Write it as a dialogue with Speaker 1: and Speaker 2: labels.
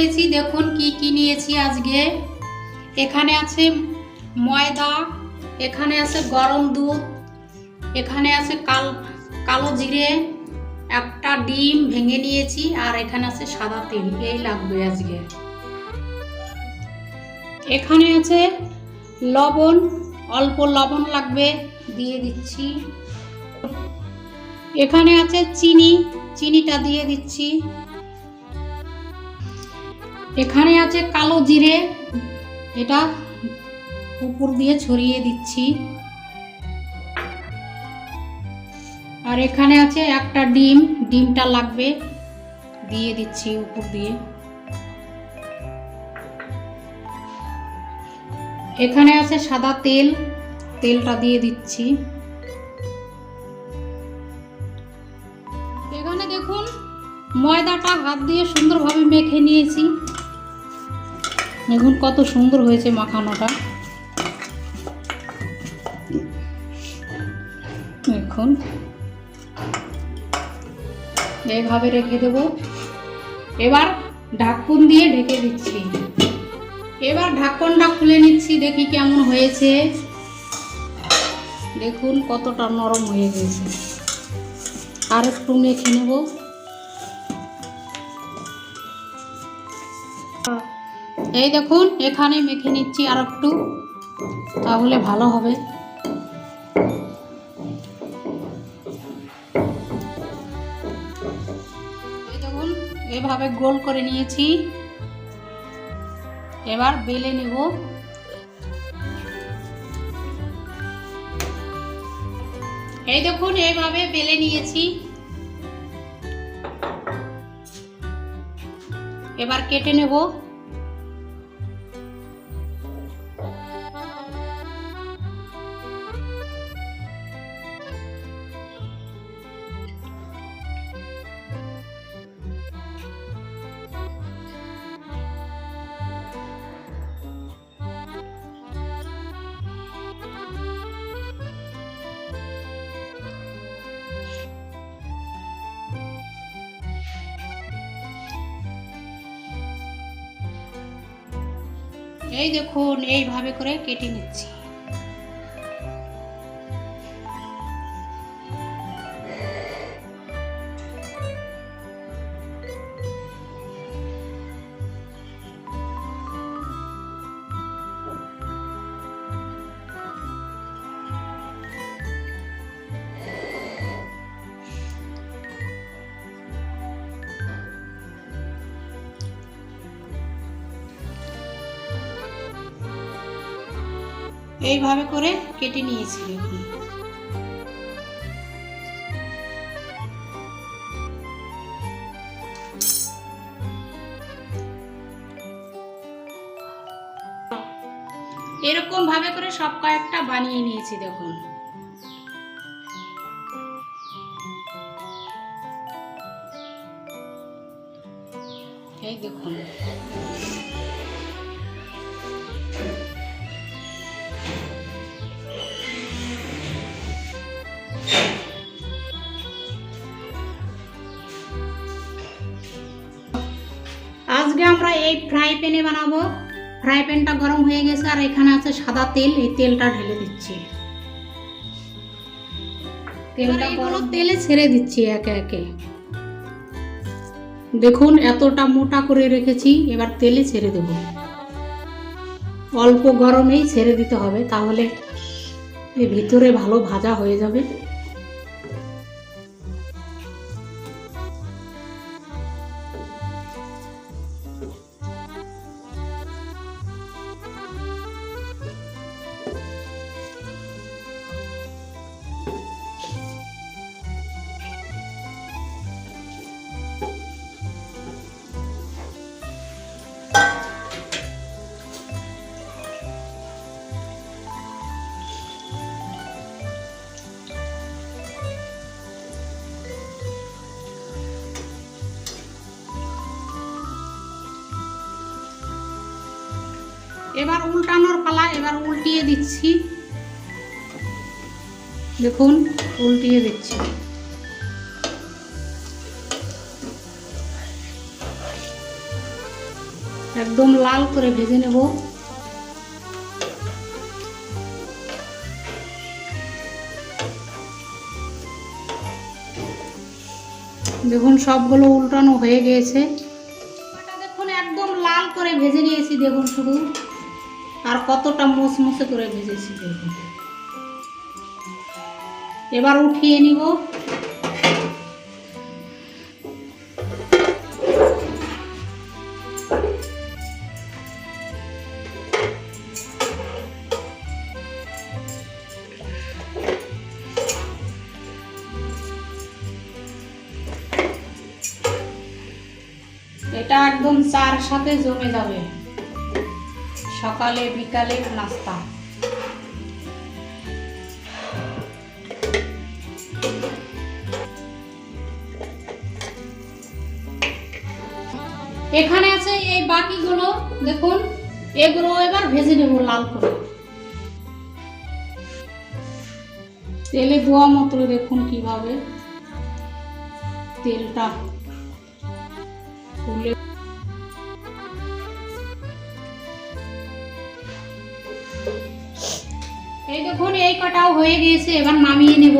Speaker 1: চলেছি দেখুন কি কি নিয়েছি আজকে। এখানে আছে ময়দা, এখানে আছে গরম দুধ, এখানে আছে কাল, কালো জিরে, একটা ডিম ভেঙে নিয়েছি, আর এখানে আছে সাদা তেল, এই লাগবে আজকে। এখানে আছে লবণ, অল্প লবণ লাগবে, দিয়ে দিচ্ছি। এখানে আছে চিনি, চিনিটা দিয়ে দিচ্ছি। এখানে আছে কালো জিরে, এটা উপর দিয়ে ছড়িয়ে দিচ্ছি। আর এখানে আছে একটা ডিম, ডিমটা লাগবে, দিয়ে দিচ্ছি উপর দিয়ে। এখানে আছে সাদা তেল, তেলটা দিয়ে দিচ্ছি। এখানে দেখুন, ময়দাটা হাত দিয়ে সুন্দরভাবে মেখে নিয়েছি। দেখুন কত সুন্দর হয়েছে মাখানোটা। দেখুন। এইভাবে রেখে দেব। এবার ঢাকুন দিয়ে ঢেকে দিচ্ছি। এবার ঢাকনটা খুলে নিচ্ছি, দেখি কেমন হয়েছে। দেখুন কতটা নরম হয়ে গেছে। আর একটু মেখে নেব। এই দেখুন, এখানে মেখে নিচ্ছি আর একটু। তাহলে ভালো হবে। এভাবে গোল করে নিয়েছি। এবার বেলে নেব। এই দেখুন এইভাবে বেলে নিয়েছি। এবার কেটে নেব। এই দেখুন এইভাবে করে কেটে নিচ্ছি। এইভাবে করে কেটে নিয়েছি দেখুন এরকম ভাবে করে সব কয়েকটা বানিয়ে নিয়েছি, দেখুন। এই দেখুন। আজকে আমরা এই ফ্রাই প্যানে বানাবো। ফ্রাই প্যানটা গরম হয়ে গেছে আর এখানে আছে সাদা তেল এই তেলটা ঢেলে দিচ্ছি। তেলটা তেলে ছেড়ে দিচ্ছি একে একে। দেখুন এতটা মোটা করে রেখেছি এবার তেলে ছেড়ে দেব। অল্প গরমেই ছেড়ে দিতে হবে তাহলে ভিতরে ভালো ভাজা হয়ে যাবে। এবার উল্টানোর পালা, এবার উল্টিয়ে দিচ্ছি। দেখুন, উল্টিয়ে দিচ্ছি। একদম লাল করে ভেজে নেব। দেখুন, সবগুলো উল্টানো হয়ে গিয়েছে দেখুন, একদম লাল করে ভেজে নিয়েছি। দেখুন শুধু। আর কতটা মুসমুসে করে ভেজেছি এবার উঠিয়ে নিব। এটা একদম চার সাথে জমে যাবে। সকালে, বিকালে নাস্তা। এখানে আছে এই বাকিগুলো, দেখুন, এগুলো এবার ভেজে নেব লাল করে। তেলে ধোয়া মাত্র দেখুন কীভাবে তেলটা দেখুন এই কটাও হয়ে গিয়েছে এবার নামিয়ে নেব।